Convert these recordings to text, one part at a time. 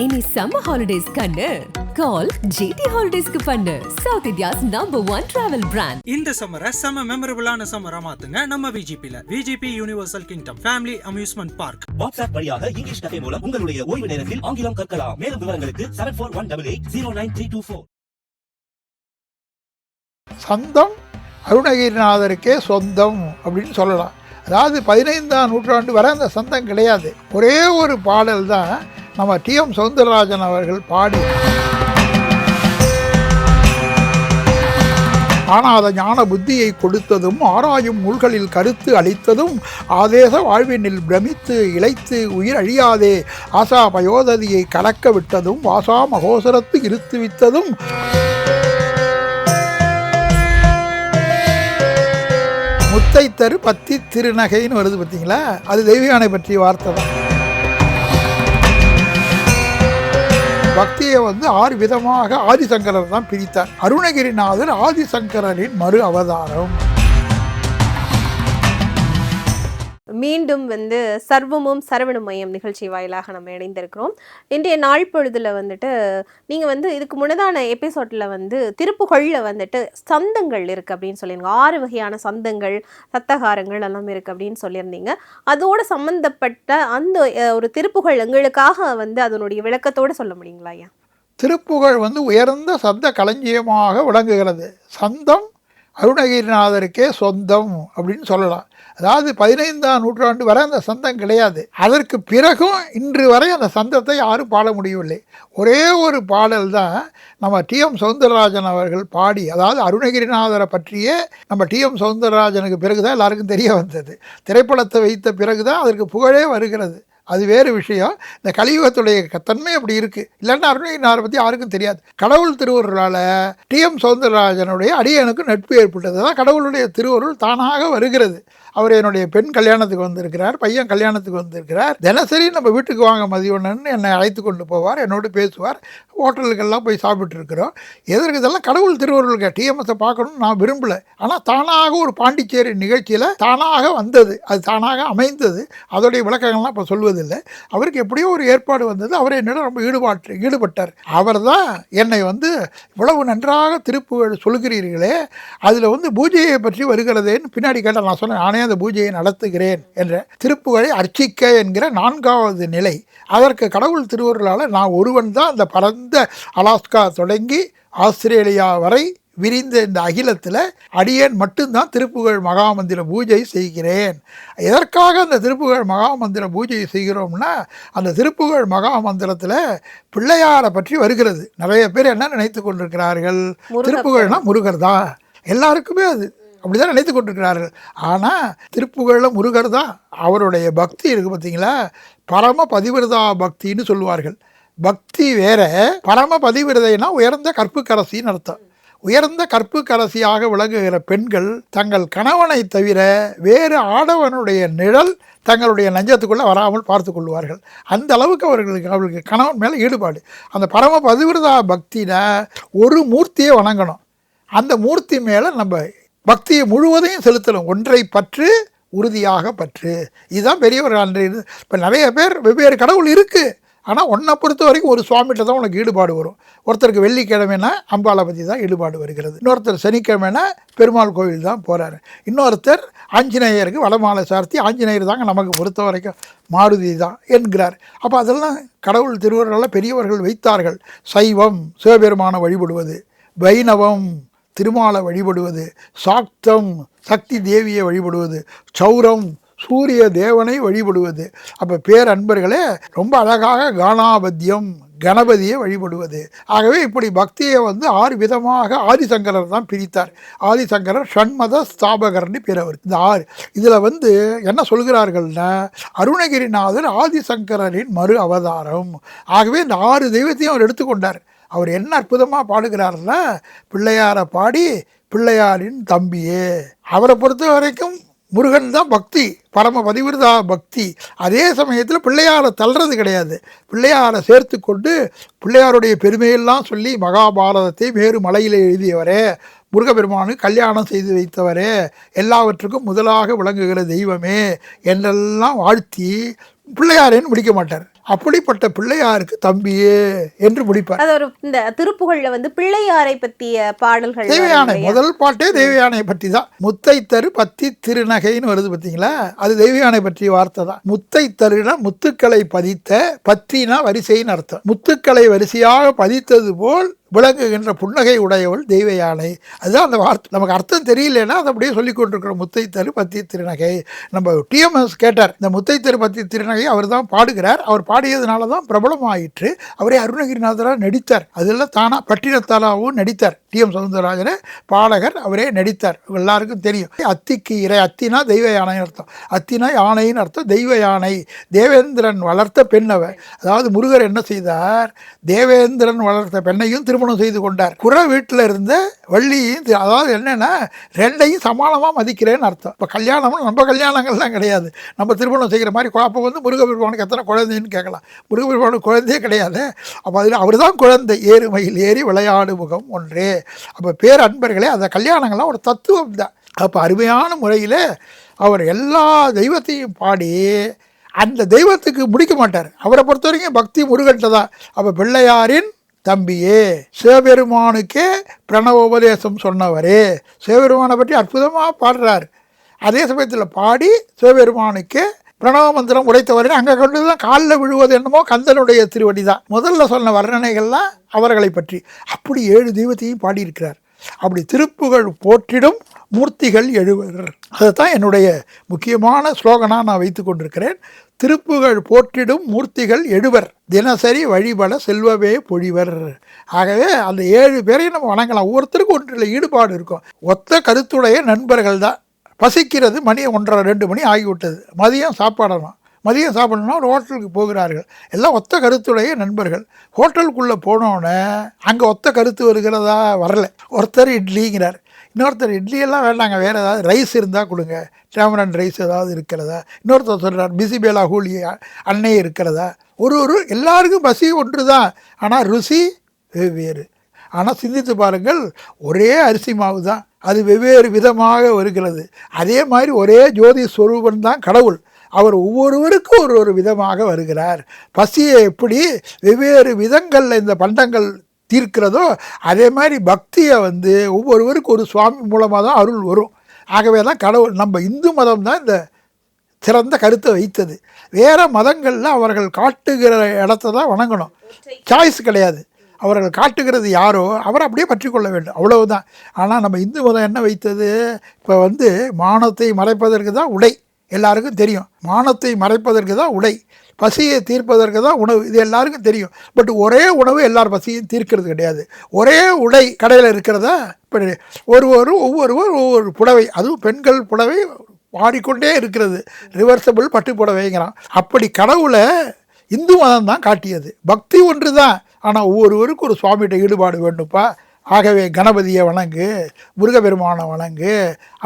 இனி summer holidays கண்ணு. Call GT ஹாலிடேஸ்க்கு பண்ணு. South India's number one travel brand இந்த சம்மரை செம்ம மெமரபிளான சம்மரா மாத்துங்க நம்ம விஜிபில VGP Universal Kingdom family amusement park WhatsApp வழியாக இங்கிலீஷ் கதை மூலம் உங்களுடைய ஓய்வு நேரத்தில் ஆங்கிலம் கற்கலாம். மேலும் விவரங்களுக்கு seven four one double eight zero nine three two four சந்தம் அருணகிரிநாதருக்கே சொந்தம் அப்படின்னு சொல்லலாம். அதாவது பதினைந்தாம் நூற்றாண்டு வரை அந்த சந்தம் கிடையாது. ஒரே ஒரு பாடல் தான் நம்ம டி எம் சவுந்தரராஜன் அவர்கள் பாடி. ஆனால் அதை ஞான புத்தியை கொடுத்ததும் ஆராயும் நூல்களில் கருத்து அளித்ததும் ஆதேச வாழ்வினில் பிரமித்து இழைத்து உயிர் அழியாதே ஆசா பயோததியை கலக்க விட்டதும் வாசா மகோசரத்து இருத்துவித்ததும் முத்தை தரு பத்தி திருநகைன்னு வருது பார்த்தீங்களா அது தெய்வயானை பற்றிய வார்த்தை தான். பக்தியை வந்து ஆறு விதமாக ஆதிசங்கரர் தான் பிரித்தார். அருணகிரிநாதர் ஆதிசங்கரரின் மறு அவதாரம். மீண்டும் வந்து சர்வமும் சரவண மையம் நிகழ்ச்சி வாயிலாக நம்ம இணைந்திருக்கிறோம். இன்றைய நாள் பொழுதில் வந்துட்டு நீங்கள் வந்து இதுக்கு முன்னதான எபிசோடில் வந்து திருப்புகழில் வந்துட்டு சந்தங்கள் இருக்குது அப்படின்னு சொல்லியிருங்க ஆறு வகையான சந்தங்கள் சத்தகாரங்கள் எல்லாம் இருக்குது அப்படின்னு சொல்லியிருந்தீங்க. அதோட சம்பந்தப்பட்ட அந்த ஒரு திருப்புகழ் எங்களுக்காக வந்து அதனுடைய விளக்கத்தோடு சொல்ல முடியுங்களா ஐயா? திருப்புகழ் வந்து உயர்ந்த சந்த களஞ்சியமாக விளங்குகிறது. சந்தம் அருணகிரிநாதருக்கே சொந்தம் அப்படின்னு சொல்லலாம். அதாவது பதினைந்தாம் நூற்றாண்டு வரை அந்த சந்தம் கிடையாது. அதற்கு பிறகும் இன்று வரை அந்த சந்தத்தை யாரும் பாட முடியவில்லை. ஒரே ஒரு பாடல் தான் நம்ம டி எம் அவர்கள் பாடி அதாவது அருணகிரிநாதரை பற்றியே நம்ம டி எம் பிறகு தான் எல்லாருக்கும் தெரிய வந்தது. திரைப்படத்தை வைத்த பிறகு தான் அதற்கு புகழே வருகிறது. அது வேறு விஷயம். இந்த கலியுகத்துடைய தன்மை அப்படி இருக்குது இல்லைன்னா அருணகிரிநாதரை பற்றி யாருக்கும் தெரியாது. கடவுள் திருவருளால் டி எம் சௌந்தரராஜனுடைய அடியனுக்கு நட்பு ஏற்பட்டது தான் கடவுளுடைய திருவருள் தானாக வருகிறது. அவர் என்னுடைய பெண் கல்யாணத்துக்கு வந்திருக்கிறார் பையன் கல்யாணத்துக்கு வந்திருக்கிறார். தினசரி நம்ம வீட்டுக்கு வாங்க மதியொன்னு என்னை அழைத்து கொண்டு போவார் என்னோடு பேசுவார். ஹோட்டலுக்கெல்லாம் போய் சாப்பிட்ருக்குறோம் எதற்கு இதெல்லாம் கடவுள் திருவருளுக்கு டிஎம்எஸை பார்க்கணும்னு நான் விரும்பலை. ஆனால் தானாக ஒரு பாண்டிச்சேரி நிகழ்ச்சியில் தானாக வந்தது. அது தானாக அமைந்தது. அதோடைய விளக்கங்கள்லாம் இப்போ சொல்வதில்லை. அவருக்கு எப்படியோ ஒரு ஏற்பாடு வந்தது. அவர் என்னிடம் ரொம்ப ஈடுபாட்டு ஈடுபட்டார். அவர் தான் என்னை வந்து இவ்வளவு நன்றாக திருப்புகள் சொல்கிறீர்களே அதில் வந்து பூஜையை பற்றி வருகிறதேன்னு பின்னாடி கேட்டால் நான் சொன்னேன் நானே அந்த பூஜையை நடத்துகிறேன் என்ற திருப்புகழை அர்ச்சிக்க என்கிற நான்காவது நிலை. அதற்கு கடவுள் திருவருளால் நான் ஒருவன் தான். அந்த பரந்த அலாஸ்கா தொடங்கி ஆஸ்திரேலியா வரை விரிந்த இந்த அகிலத்தில் அடியேன் மட்டும்தான் திருப்புகழ் மகாமந்திர பூஜை செய்கிறேன். எதற்காக அந்த திருப்புகழ் மகாமந்திர பூஜை செய்கிறோம்னா அந்த திருப்புகழ் மகாமந்திரத்தில் பிள்ளையாரை பற்றி வருகிறது. நிறைய பேர் என்ன நினைத்து கொண்டிருக்கிறார்கள்? திருப்புகழ்னா முருகர் தான். எல்லாருக்குமே அது அப்படிதான் நினைத்து கொண்டிருக்கிறார்கள். ஆனால் திருப்புகழில் முருகர் தான் அவருடைய பக்தி இருக்குது பார்த்தீங்களா பரம பதிவிரதா பக்தின்னு சொல்லுவார்கள். பக்தி வேற பரம பதிவிரதைனா உயர்ந்த கற்புக்கரசின்னு அர்த்தம். உயர்ந்த கற்புக்கரசியாக விளங்குகிற பெண்கள் தங்கள் கணவனை தவிர வேறு ஆடவனுடைய நிழல் தங்களுடைய நஞ்சத்துக்குள்ளே வராமல் பார்த்து கொள்வார்கள். அந்த அளவுக்கு அவர்களுக்கு அவர்களுக்கு கணவன் மேலே ஈடுபாடு. அந்த பரம பதிவிரதா பக்தியில் ஒரு மூர்த்தியை வணங்கணும். அந்த மூர்த்தி மேலே நம்ம பக்தியை முழுவதையும் செலுத்தணும் ஒன்றை பற்று உறுதியாக பற்று. இதுதான் பெரியவர் அன்று இப்போ நிறைய பேர் வெவ்வேறு கடவுள் இருக்குது ஆனால் ஒன்றை பொறுத்த வரைக்கும் ஒரு சுவாமிகிட்ட தான் உனக்கு ஈடுபாடு வரும். ஒருத்தருக்கு வெள்ளிக்கிழமைனா அம்பாளை பற்றி தான் ஈடுபாடு வருகிறது. இன்னொருத்தர் சனிக்கிழமைனா பெருமாள் கோவில் தான் போகிறாரு இன்னொருத்தர் ஆஞ்சநேயருக்கு வடமாலை சார்த்தி ஆஞ்சநேயர் தாங்க நமக்கு பொறுத்த வரைக்கும் மாருதி தான் என்கிறார். அப்போ அதெல்லாம் கடவுள் திருவருளால் பெரியவர்கள் வைத்தார்கள். சைவம் சிவபெருமானை வழிபடுவது. வைணவம் திருமாலை வழிபடுவது சாக்தம் சக்தி தேவியை வழிபடுவது சௌரம் சூரிய தேவனை வழிபடுவது. அப்போ பேரன்பர்களே ரொம்ப அழகாக கானாபத்தியம் கணபதியை வழிபடுவது. ஆகவே இப்படி பக்தியை வந்து ஆறு விதமாக ஆதிசங்கரர் தான் பிரித்தார். ஆதிசங்கரர் ஷண்மத ஸ்தாபகர்னு பேர் அவர் இந்த ஆறு. இதில் வந்து என்ன சொல்கிறார்கள்னா அருணகிரிநாதர் ஆதிசங்கரரின் மறு அவதாரம். ஆகவே இந்த ஆறு தெய்வத்தையும் அவர் எடுத்துக்கொண்டார். அவர் என்ன அற்புதமாக பாடுகிறாருன்னா பிள்ளையாரை பாடி பிள்ளையாரின் தம்பியே. அவரை பொறுத்த வரைக்கும் முருகன் தான் பக்தி பரம பதிவிரதா பக்தி. அதே சமயத்தில் பிள்ளையாரை தள்ளுறது கிடையாது. பிள்ளையாரை சேர்த்து கொண்டு பிள்ளையாருடைய பெருமையெல்லாம் சொல்லி மகாபாரதத்தை வேறு மலையில் எழுதியவரே முருகபெருமானுக்கு கல்யாணம் செய்து வைத்தவரே எல்லாவற்றுக்கும் முதலாக விளங்குகிற தெய்வமே என்றெல்லாம் வாழ்த்தி பிள்ளையாரேன்னு முடிக்க மாட்டார். அப்படிப்பட்ட பிள்ளையாருக்கு தம்பியே என்று முடிப்பார். அது ஒரு இந்த திருப்புகழ்ல வந்து பிள்ளையாரை பற்றிய பாடல்கள் தேவயானை? முதல் பாட்டே தேவயானை பற்றி தான். முத்தை தரு பத்தி திருநகைன்னு வருது பார்த்தீங்களா? அது தெய்வயானை பற்றிய வார்த்தை தான். முத்தை தருனா முத்துக்களை பதித்த பத்தினா வரிசைன்னு அர்த்தம். முத்துக்களை வரிசையாக பதித்தது போல் விளங்குகின்ற புன்னகை உடையவள் தெய்வ யானை. அதுதான் அந்த வார்த்தை. நமக்கு அர்த்தம் தெரியலன்னா அதை அப்படியே சொல்லி கொண்டிருக்கிறோம் முத்தை தரு திருநகை. நம்ம டிஎம்எஸ் கேட்டார் இந்த முத்தை தரு பத்தி திருநகை அவர் தான் பாடுகிறார். அவர் பாடியதுனால தான் பிரபலமாயிற்று. அவரே அருணகிரிநாதராக நடித்தார். அதெல்லாம் தானா பட்டினத்தாலாவும் நடித்தார். டிஎம் சவுந்தரராஜனை பாடகர் அவரே நடித்தார். எல்லாருக்கும் தெரியும். அத்திக்கு இறை அத்தினா தெய்வ யானைன்னு அர்த்தம். அத்தினா யானைன்னு அர்த்தம் தெய்வ யானை. தேவேந்திரன் வளர்த்த பெண்ணவர் அதாவது முருகர் என்ன செய்தார்? தேவேந்திரன் வளர்த்த பெண்ணையும் திருமணம் செய்து கொண்டார். குற வீட்டில் இருந்த வள்ளியும் அதாவது என்னென்னா ரெண்டையும் சமானமாக மதிக்கிறேன்னு அர்த்தம். இப்போ கல்யாணம்னு நம்ம கல்யாணங்கள்லாம் கிடையாது. நம்ம திருமணம் செய்கிற மாதிரி குழப்பம் வந்து முருகபெருமானுக்கு எத்தனை குழந்தைன்னு கேட்கலாம். முருகபெருமானுக்கு குழந்தையே கிடையாது. அப்போ அதில் அவர் தான் குழந்தை. ஏறுமையில் ஏறி விளையாடு முகம் ஒன்றே. அப்போ பேர் அன்பர்களே அந்த கல்யாணங்கள்லாம் ஒரு தத்துவம் தான். அப்போ அருமையான முறையில் அவர் எல்லா தெய்வத்தையும் பாடி அந்த தெய்வத்துக்கு முடிக்க மாட்டார். அவரை பொறுத்த வரைக்கும் பக்தி முருகன்ட்ட தான் அப்போ பிள்ளையாரின் தம்பியே சிவபெருமானுக்கே பிரணவ உபதேசம் சொன்னவரே. சிவபெருமானை பற்றி அற்புதமாக பாடுறார். அதே சமயத்தில் பாடி சிவபெருமானுக்கு பிரணவ மந்திரம் உடைத்தவரே. அங்கே கொண்டு தான் காலில் விழுவது என்னமோ கந்தனுடைய திருவடி தான் முதல்ல சொன்ன வர்ணனைகள்லாம் அவர்களை பற்றி. அப்படி ஏழு தெய்வத்தையும் பாடியிருக்கிறார். அப்படி திருப்புகழ் போற்றிடும் மூர்த்திகள் எழுவர். தான் என்னுடைய முக்கியமான ஸ்லோகனாக நான் வைத்து கொண்டிருக்கிறேன். திருப்புகழ் போற்றிடும் மூர்த்திகள் எழுவர் தினசரி வழிபட செல்வவே பொழிவர். ஆகவே அந்த ஏழு பேரையும் நம்ம வணங்கலாம். ஒவ்வொருத்தருக்கும் ஒன்றில் ஈடுபாடு இருக்கும். ஒத்த கருத்துடைய நண்பர்கள் தான் பசிக்கிறது மணி ஒன்றரை ரெண்டு மணி ஆகிவிட்டது. மதியம் சாப்பாடணும் மதியம் சாப்பிடணும்னா ஒரு ஹோட்டலுக்கு போகிறார்கள். எல்லாம் ஒத்த கருத்துடைய நண்பர்கள். ஹோட்டலுக்குள்ளே போனோடனே அங்கே ஒத்த கருத்து வருகிறதா? வரல. ஒருத்தர் இட்லிங்கிறார். இன்னொருத்தர் இட்லியெல்லாம் வேண்டாங்க வேறு ஏதாவது ரைஸ் இருந்தால் கொடுங்க. டேமரன் ரைஸ் ஏதாவது இருக்கிறதா? இன்னொருத்தர் சொல்கிறார் பிசிபேலா ஹூலி அன்னை இருக்கிறதா? ஒரு ஒரு எல்லாருக்கும் பசி ஒன்று தான் ஆனால் ருசி வெவ்வேறு. ஆனால் சிந்தித்து பாருங்கள் ஒரே அரிசி மாவு தான் அது வெவ்வேறு விதமாக வருகிறது. அதே மாதிரி ஒரே ஜோதி ஸ்வரூபன் தான் கடவுள். அவர் ஒவ்வொருவருக்கும் ஒரு ஒரு விதமாக வருகிறார். பசியை எப்படி வெவ்வேறு விதங்களில் இந்த பண்டங்கள் தீர்க்கிறதோ அதே மாதிரி பக்தியை வந்து ஒவ்வொருவருக்கும் ஒரு சுவாமி மூலமாக தான் அருள் வரும். ஆகவே தான் கடவுள் நம்ம இந்து மதம் தான் இந்த சிறந்த கருத்தை வைத்தது. வேறு மதங்களில் அவர்கள் காட்டுகிற இடத்த தான் வணங்கணும். சாய்ஸ் கிடையாது. அவர்கள் காட்டுகிறது யாரோ அவரை அப்படியே பற்றிக்கொள்ள வேண்டும். வேண்டும் அவ்வளவுதான். ஆனால் நம்ம இந்து மதம் என்ன வைத்தது? இப்போ வந்து மானத்தை மறைப்பதற்கு தான் உடை. எல்லாருக்கும் தெரியும். மானத்தை மறைப்பதற்கு தான் உடை. பசியை தீர்ப்பதற்கு தான் உணவு. இது எல்லாருக்கும் தெரியும். பட் ஒரே உணவு எல்லார் பசியும் தீர்க்கிறது கிடையாது. ஒரே உடை கடையில் இருக்கிறதா? இப்படி ஒருவரும் ஒவ்வொருவர் ஒவ்வொரு புடவை. அதுவும் பெண்கள் புடவை பாடிக்கொண்டே இருக்கிறது. ரிவர்சபிள் பட்டு புடவைங்கிறான். அப்படி கடவுளை இந்து மதம் தான் காட்டியது. பக்தி ஒன்று தான். ஆனால் ஒவ்வொருவருக்கும் ஒரு சுவாமிகிட்ட ஈடுபாடு வேண்டும்ப்பா. ஆகவே கணபதியை வணங்கு முருகபெருமானை வணங்கு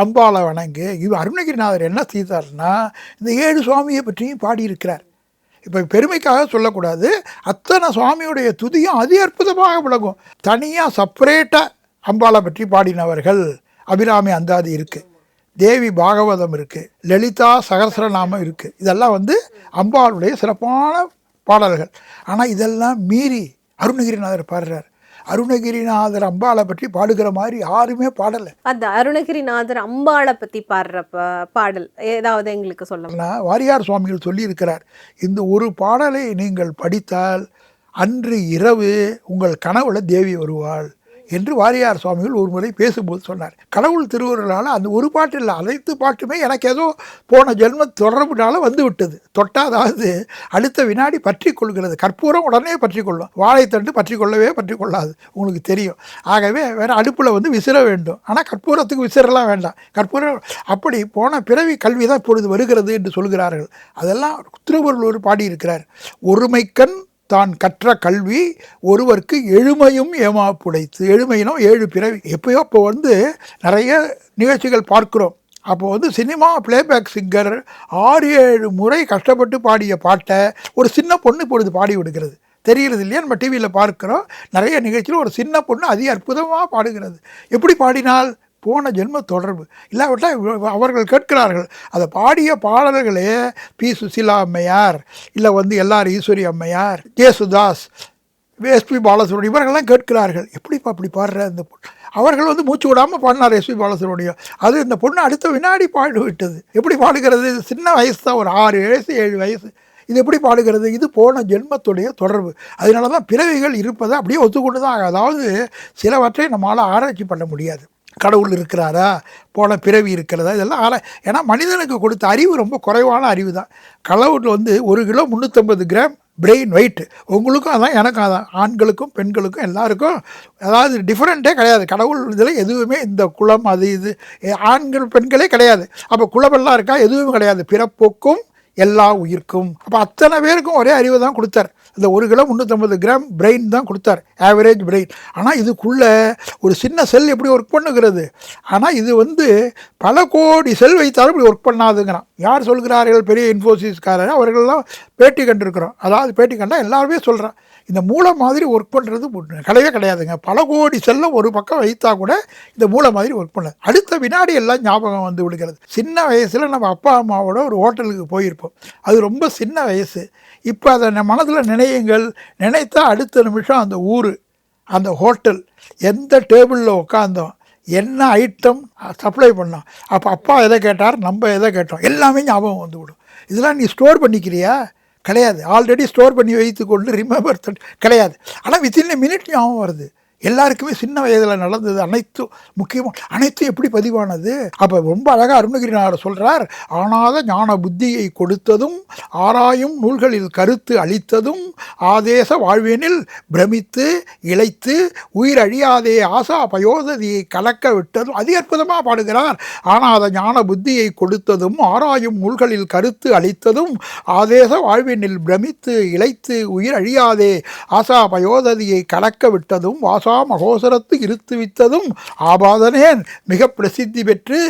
அம்பாளை வணங்கு. இவர் அருணகிரிநாதர் என்ன செய்தார்னா இந்த ஏழு சுவாமியை பற்றியும் பாடியிருக்கிறார். இப்போ பெருமைக்காக சொல்லக்கூடாது. அத்தனை சுவாமியுடைய துதியும் அதி அற்புதமாக விளங்கும். தனியாக செப்பரேட்டாக அம்பாளை பற்றி பாடினவர்கள் அபிராமி அந்தாதி இருக்குது தேவி பாகவதம் இருக்குது லலிதா சகசரநாமம் இருக்குது இதெல்லாம் வந்து அம்பாளுடைய சிறப்பான பாடல்கள். ஆனால் இதெல்லாம் மீறி அருணகிரிநாதர் பாடுறார். அருணகிரிநாதர் அம்பாளை பற்றி பாடுகிற மாதிரி யாருமே பாடலை. அந்த அருணகிரிநாதர் அம்பாளை பத்தி பாடுற பாடல் ஏதாவது எங்களுக்கு சொல்ல நான் வாரியார் சுவாமிகள் சொல்லியிருக்கிறார் இந்த ஒரு பாடலை நீங்கள் படித்தால் அன்று இரவு உங்கள் கனவுல தேவி வருவாள். என்று வாரியார் சுவாமிகள் ஒரு முறை பேசும்போது சொன்னார். கடவுள் திருவுருளால் அந்த ஒரு பாட்டு இல்லை அனைத்து பாட்டுமே எனக்கு ஏதோ போன ஜென்ம தொடர்புனால வந்து விட்டது. தொட்டாதாவது அடுத்த வினாடி பற்றி கொள்கிறது. கற்பூரம் உடனே பற்றி கொள்ளும். வாழைத்தண்டு பற்றி கொள்ளவே பற்றி கொள்ளாது. உங்களுக்கு தெரியும். ஆகவே வேறு அடுப்பில் வந்து விசிற வேண்டும். ஆனால் கற்பூரத்துக்கு விசிறலாம் வேண்டாம். கற்பூரம் அப்படி போன பிறவி கல்வி தான் இப்பொழுது வருகிறது என்று சொல்கிறார்கள். அதெல்லாம் திருவள்ளுவர் பாடியிருக்கிறார் ஒருமைக்கண் தான் கற்ற கல்வி ஒருவருக்கு எழுமையும் ஏமாப்புடைத்து எழுமையினும் ஏழு பிறவி. எப்பயோ இப்போ வந்து நிறைய நிகழ்ச்சிகள் பார்க்குறோம். அப்போ வந்து சினிமா பிளேபேக் சிங்கர் ஆறு ஏழு முறை கஷ்டப்பட்டு பாடிய பாட்டை ஒரு சின்ன பொண்ணு இப்பொழுது பாடி விடுகிறது. தெரிகிறது இல்லையா? நம்ம டிவியில் பார்க்குறோம். நிறைய நிகழ்ச்சியில் ஒரு சின்ன பொண்ணு அதிக அற்புதமாக பாடுகிறது. எப்படி பாடினால்? போன ஜென்ம தொடர்பு. இல்லாவிட்டால் அவர்கள் கேட்கிறார்கள். அதை பாடிய பாடல்களே பி. சுசிலா அம்மையார் இல்லை வந்து எல்ஆர் ஈஸ்வரி அம்மையார் ஜேசுதாஸ் எஸ்பி பாலசுப்ரமணியம் இவர்கள்லாம் கேட்கிறார்கள். எப்படிப்பா அப்படி பாடுற இந்த பொண்ணு அவர்கள் வந்து மூச்சு விடாமல் பாடினார் எஸ்பி பாலசுரனுடைய அது இந்த பொண்ணு அடுத்த வினாடி பாடி விட்டது எப்படி பாடுகிறது? இது சின்ன வயசு தான் ஒரு ஆறு வயசு ஏழு வயசு. இது எப்படி பாடுகிறது? இது போன ஜென்மத்துடைய தொடர்பு. அதனால தான் பிறவிகள் இருப்பதை அப்படியே ஒத்துக்கொண்டு தான் அதாவது சிலவற்றை நம்மளால் ஆராய்ச்சி பண்ண முடியாது. கடவுள் இருக்கிறாரா? போன பிறவி இருக்கிறதா? இதெல்லாம் ஆலை ஏன்னா மனிதனுக்கு கொடுத்த அறிவு ரொம்ப குறைவான அறிவு தான். கடவுள் வந்து ஒரு கிலோ முந்நூற்றம்பது கிராம் பிரெயின் வெயிட்டு உங்களுக்கும் அதான் எனக்கும் அதான். ஆண்களுக்கும் பெண்களுக்கும் எல்லாருக்கும் அதாவது டிஃப்ரெண்ட்டே கிடையாது. கடவுள் இதில் எதுவுமே இந்த குளம் அது இது ஆண்கள் பெண்களே கிடையாது. அப்போ குளமெல்லாம் இருக்கா? எதுவுமே கிடையாது. பிறப்புக்கும் எல்லா உயிர்க்கும். அப்போ அத்தனை பேருக்கும் ஒரே அறிவு தான் கொடுத்தார். இந்த ஒரு கிலோ முந்நூற்றம்பது கிராம் பிரெயின் தான் கொடுத்தார். ஆவரேஜ் பிரெயின் ஆனால் இதுக்குள்ளே ஒரு சின்ன செல் எப்படி ஒர்க் பண்ணுகிறது? ஆனால் இது வந்து பல கோடி செல் வைத்தாலும் இப்படி ஒர்க் பண்ணாதுங்கிறான். யார் சொல்கிறார்கள்? பெரிய இன்ஃபோசிஸ்காரர் அவர்கள்லாம் பேட்டி கண்டிருக்கிறோம். அதாவது பேட்டி கண்டால் எல்லாருமே சொல்கிறான் இந்த மூளை மாதிரி ஒர்க் பண்ணுறது கிடையவே கிடையாதுங்க. பல கோடி செல்ல ஒரு பக்கம் வைத்தா கூட இந்த மூளை மாதிரி ஒர்க் பண்ணல. அடுத்த வினாடி எல்லாம் ஞாபகம் வந்து விடுகிறது சின்ன வயசில் நம்ம அப்பா அம்மாவோட ஒரு ஹோட்டலுக்கு போயிருப்போம். அது ரொம்ப சின்ன வயசு. இப்போ அதை மனதில் நினையுங்கள். நினைத்தா அடுத்த நிமிஷம் அந்த ஊர் அந்த ஹோட்டல் எந்த டேபிளில் உட்காந்தோம் என்ன ஐட்டம் சப்ளை பண்ணோம். அப்போ அப்பா எதை கேட்டார்? நம்ம எதை கேட்டோம். எல்லாமே ஞாபகம் வந்து விடும். இதெல்லாம் நீ ஸ்டோர் பண்ணிக்கிறியா? கிடையாது. ஆல்ரெடி ஸ்டோர் பண்ணி வைத்து கொண்டு ரிமெம்பர் கிடையாது. ஆனால் வித்தின் மினிட் ஞாபகம் வருது. எல்லாருக்குமே சின்ன வயதில் நடந்தது அனைத்தும் முக்கியமாக அனைத்தும் எப்படி பதிவானது? அப்போ ரொம்ப அழகாக அருணகிரிநாதர் சொல்கிறார் ஆனாத ஞான புத்தியை கொடுத்ததும் ஆராயும் நூல்களில் கருத்து அளித்ததும் ஆதேச வாழ்வினில் பிரமித்து இழைத்து உயிர் அழியாதே ஆசா பயோததியை கலக்க விட்டதும் அதி அற்புதமாக பாடுகிறார். ஆனாத ஞான புத்தியை கொடுத்ததும் ஆராயும் நூல்களில் கருத்து அளித்ததும் ஆதேச வாழ்வினில் பிரமித்து இழைத்து உயிர் அழியாதே ஆசா பயோததியை கலக்க விட்டதும் வாசா மகோசரத்து இருத்து வித்ததும் ஆபாதனேன். மிக பிரசித்தி பெற்று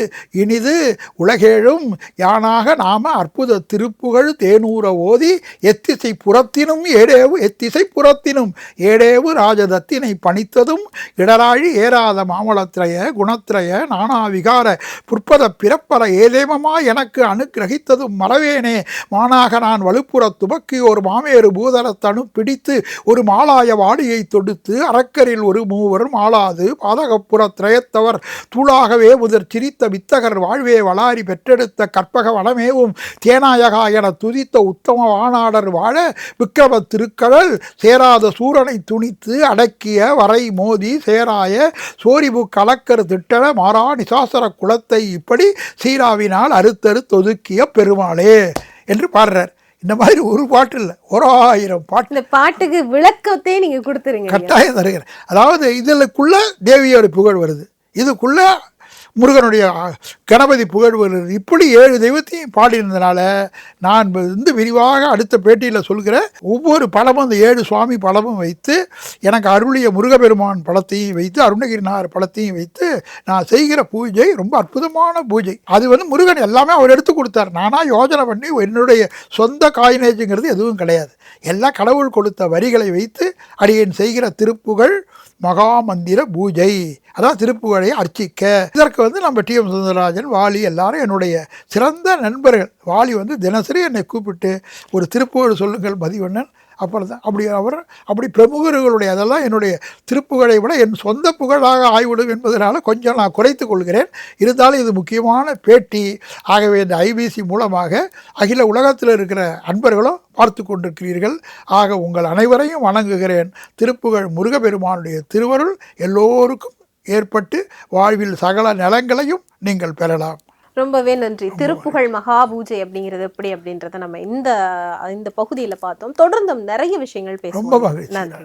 இனிது உலகேழும். யானாக நாம அற்புத திருப்புகழ் தேனூர ஓதி எத்திசை புறத்தினும் ஏடேவு எத்திசை புறத்தினும் ஏடேவு ராஜதத்தினை பணித்ததும் இடராழி ஏறாத மாமலத்திரய குணத்திரைய நானா விகார புற்பத பிறப்பற ஏதேமமா எனக்கு அனுக்கிரகித்ததும் மறவேனே. மானாக நான் வலுப்புற துபக்கி ஒரு மாமேறு பூதரத்தனு பிடித்து ஒரு மாலாய வாடியை தொடுத்து அரக்கரில் ஒரு ஒரு மூவரும் ஆளாது. பாதகப்புற திரயத்தவர் தூளாகவே முதற் சிரித்த வித்தகர் வாழ்வே வளாரி பெற்றெடுத்த கற்பக வளமேவும் தேனாயகா என துதித்த உத்தம வானாடர் வாழ விக்கிரம திருக்கடல் சேராத சூரனை துணித்து அடக்கிய வரை மோதி சேராய சோரிபு கலக்கர் திட்டன மாறா நிசாசர குலத்தை இப்படி சீராவினால் அறுத்தறுத்தொதுக்கிய பெருமாளே என்று பாடுறார். இந்த மாதிரி ஒரு பாட்டு இல்லை. ஒரு ஆயிரம் பாட்டு. இந்த பாட்டுக்கு விளக்கத்தை நீங்க கொடுத்துருங்க. கட்டாயம் தருகிறேன். அதாவது இதுக்குள்ள தேவியோட புகழ் வருது. இதுக்குள்ள முருகனுடைய கணபதி புகழ்வுகள் இப்படி ஏழு தெய்வத்தையும் பாடியிருந்தனால நான் வந்து விரிவாக அடுத்த பேட்டியில் சொல்கிற ஒவ்வொரு படமும் அந்த ஏழு சுவாமி படமும் வைத்து எனக்கு அருளிய முருகபெருமான் படத்தையும் வைத்து அருணகிரிநாதர் படத்தையும் வைத்து நான் செய்கிற பூஜை ரொம்ப அற்புதமான பூஜை. அது வந்து முருகன் எல்லாமே அவர் எடுத்து கொடுத்தார். நானாக யோஜனை பண்ணி என்னுடைய சொந்த காயினேஜுங்கிறது எதுவும் கிடையாது. எல்லாம் கடவுள் கொடுத்த வரிகளை வைத்து அடியேன் செய்கிற திருப்புகழ் மகா மந்திர பூஜை. அதான் திருப்புகழை அர்ச்சிக்க. இதற்கு வந்து நம்ம டி. எம். சுந்தரராஜன் வாலி எல்லாரும் என்னுடைய சிறந்த நண்பர்கள். வாலி வந்து தினசரி என்னை கூப்பிட்டு ஒரு திருப்புகழ் சொல்லுங்கள் மதிவண்ணன் அப்புறம் தான் அப்படி அவர் அப்படி பிரமுகர்களுடைய அதெல்லாம் என்னுடைய திருப்புகழை விட என் சொந்த புகழாக ஆய்விடும் என்பதனால் கொஞ்சம் நான் குறைத்து கொள்கிறேன். இருந்தாலும் இது முக்கியமான பேட்டி. ஆகவே இந்த ஐபிசி மூலமாக அகில உலகத்தில் இருக்கிற அன்பர்களும் பார்த்து கொண்டிருக்கிறீர்கள். ஆக உங்கள் அனைவரையும் வணங்குகிறேன். திருப்புகழ் முருகப்பெருமானுடைய திருவருள் எல்லோருக்கும் ஏற்பட்டு வாழ்வில் சகல நலங்களையும் நீங்கள் பெறலாம். ரொம்பவே நன்றி. திருப்புகழ் மகாபூஜை அப்படிங்கிறது எப்படி அப்படின்றத நம்ம இந்த இந்த பகுதியில பார்த்தோம். தொடர்ந்தும் நிறைய விஷயங்கள் ரொம்ப பேசுவோம். மகிழ்ச்சி. நன்றி.